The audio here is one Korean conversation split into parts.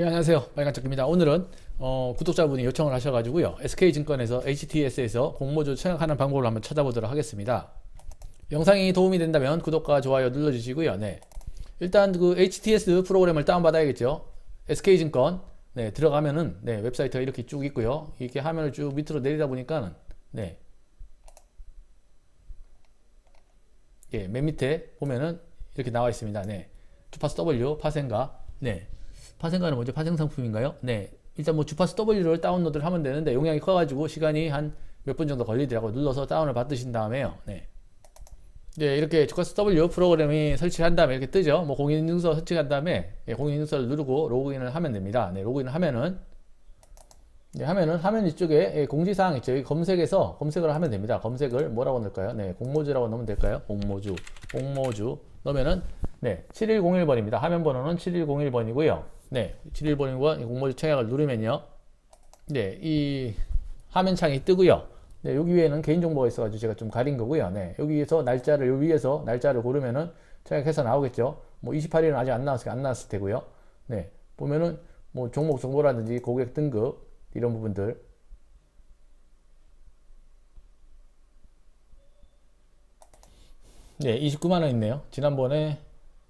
네, 안녕하세요. 빨간짝입니다. 오늘은 어, 구독자분이 요청을 하셔가지고요. SK증권에서 HTS에서 공모주 청약하는 방법을 한번 찾아보도록 하겠습니다. 영상이 도움이 된다면 구독과 좋아요 눌러주시고요. 네. 일단 그 HTS 프로그램을 다운받아야겠죠. SK증권 네, 들어가면은 네, 웹사이트가 이렇게 쭉 있고요. 이렇게 화면을 쭉 밑으로 내리다 보니까는 네. 예, 맨 밑에 보면은 이렇게 나와 있습니다. 네. 주파수 W 파생가. 네. 파생가는 뭐죠? 파생 상품인가요? 네. 일단 뭐 주파수 W를 다운로드를 하면 되는데 용량이 커가지고 시간이 한 몇 분 정도 걸리더라고요. 눌러서 다운을 받으신 다음에요. 네. 네, 이렇게 주파수 W 프로그램이 설치한 다음에 이렇게 뜨죠. 뭐 공인인증서 설치한 다음에 예, 공인인증서를 누르고 로그인을 하면 됩니다. 네, 로그인을 하면은 네, 하면은 화면 이쪽에 예, 공지사항 있죠. 여기 검색에서 검색을 하면 됩니다. 검색을 뭐라고 넣을까요? 네, 공모주라고 넣으면 될까요? 공모주, 공모주 넣으면은 네, 7101번입니다. 화면 번호는 7101번이고요. 네, 71번이고 공모주 청약을 누르면요. 네, 이 화면 창이 뜨고요. 네, 여기 위에는 개인정보가 있어가지고 제가 좀 가린 거고요. 네, 여기에서 날짜를, 여기 위에서 날짜를 고르면은 청약해서 나오겠죠. 뭐 28일은 아직 안 나왔을, 안 나왔을 테고요. 네, 보면은 뭐 종목 정보라든지 고객 등급 이런 부분들. 네, 29만 원 있네요. 지난번에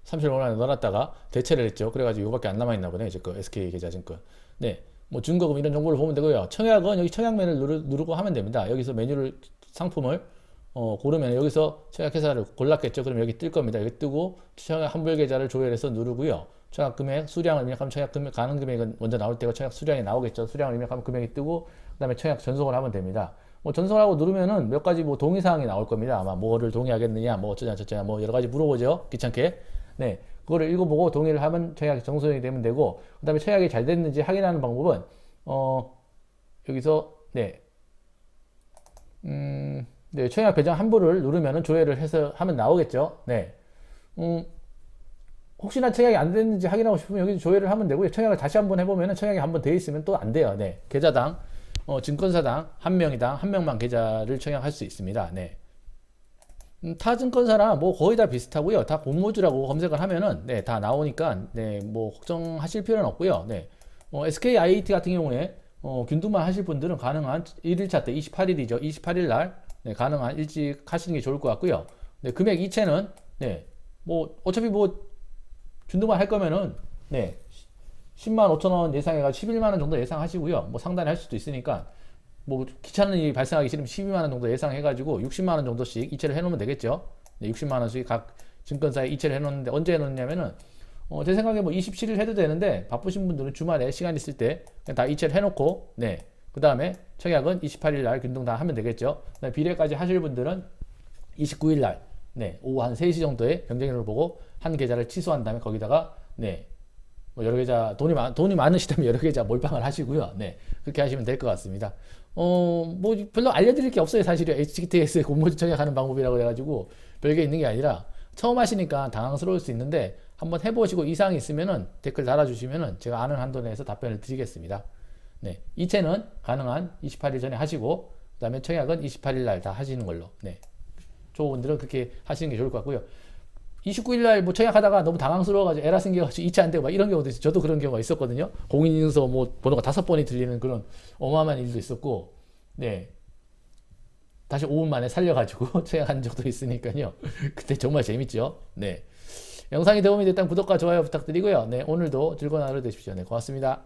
35만 원 넣어놨다가 대체를 했죠. 그래가지고 이거밖에 안 남아 있나 보네. 이제 그 SK 계좌증권. 네, 뭐 준거금 이런 정보를 보면 되고요. 청약은 여기 청약면을 누르, 누르 고 하면 됩니다. 여기서 메뉴를 상품을 어, 고르면 여기서 청약 회사를 골랐겠죠. 그럼 여기 뜰 겁니다. 여기 뜨고 청약 환불 계좌를 조회해서 누르고요. 청약 금액, 수량을 입력하면 청약 금액, 가능 금액은 먼저 나올 때가 청약 수량이 나오겠죠. 수량을 입력하면 금액이 뜨고 그다음에 청약 전송을 하면 됩니다. 뭐 전송하고 누르면은 몇 가지 뭐 동의 사항이 나올 겁니다. 아마 뭐를 동의하겠느냐, 뭐 어쩌냐 저쩌냐 뭐 여러 가지 물어보죠. 귀찮게. 네. 그거를 읽어보고 동의를 하면 청약이 정송이 되면 되고 그 다음에 청약이 잘 됐는지 확인하는 방법은 어 여기서 네. 음, 네, 청약 배정 환불을 누르면은 조회를 해서 하면 나오겠죠. 네. 음, 혹시나 청약이 안 됐는지 확인하고 싶으면 여기 조회를 하면 되고요. 청약을 다시 한번 해보면은 청약이 한번 돼 있으면 또 안 돼요. 네. 계좌당, 어, 증권사당 한 명이당 한 명만 계좌를 청약할 수 있습니다. 네. 음, 타 증권사랑 뭐 거의 다 비슷하고요. 다 공모주라고 검색을 하면은 네, 다 나오니까 네, 뭐 걱정하실 필요는 없고요. 네. 어, SK IAT 같은 경우에 어, 균등만 하실 분들은 가능한 1일차 때 28일이죠. 28일 날 네, 가능한 일찍 하시는 게 좋을 것 같고요. 네, 금액 이체는 네, 뭐 어차피 뭐 준등만 할 거면은 네, 10만 5천 원 예상해가 11만 원 정도 예상하시고요. 뭐 상단에 할 수도 있으니까 뭐 귀찮은 일이 발생하기 싫으면 12만 원 정도 예상해가지고 60만 원 정도씩 이체를 해놓으면 되겠죠. 네, 60만 원씩 각 증권사에 이체를 해놓는데 언제 해놓냐면은 어, 제 생각에 뭐 27일 해도 되는데 바쁘신 분들은 주말에 시간 있을 때 다 이체를 해놓고 네. 그 다음에 청약은 28일 날 균등 다 하면 되겠죠. 비례까지 하실 분들은 29일 날 네, 오후 한 3시 정도에 경쟁률을 보고 한 계좌를 취소한 다음에 거기다가 네. 뭐 여러 계좌 돈이 많 돈이 많으시다면 여러 계좌 몰빵을 하시고요. 네. 그렇게 하시면 될 것 같습니다. 어, 뭐 별로 알려 드릴 게 없어요. 사실은 HTS 공모주 청약하는 방법이라고 해 가지고 별게 있는 게 아니라 처음 하시니까 당황스러울 수 있는데 한번 해보시고 이상이 있으면은 댓글 달아주시면은 제가 아는 한도 내에서 답변을 드리겠습니다. 네, 이체는 가능한 28일 전에 하시고 그다음에 청약은 28일 날 다 하시는 걸로. 네, 조분들은 그렇게 하시는 게 좋을 것 같고요. 29일 날뭐 청약하다가 너무 당황스러워가지고 에라 생겨가지고 이체 안 되고 막 이런 경우도 있어요. 저도 그런 경우가 있었거든요. 공인인증서 뭐 번호가 다섯 번이 들리는 그런 어마어마한 일도 있었고, 네. 다시 5분 만에 살려가지고 청약한 적도 있으니까요. 그때 정말 재밌죠. 네. 영상이 도움이 됐다면 구독과 좋아요 부탁드리고요. 네, 오늘도 즐거운 하루 되십시오. 네, 고맙습니다.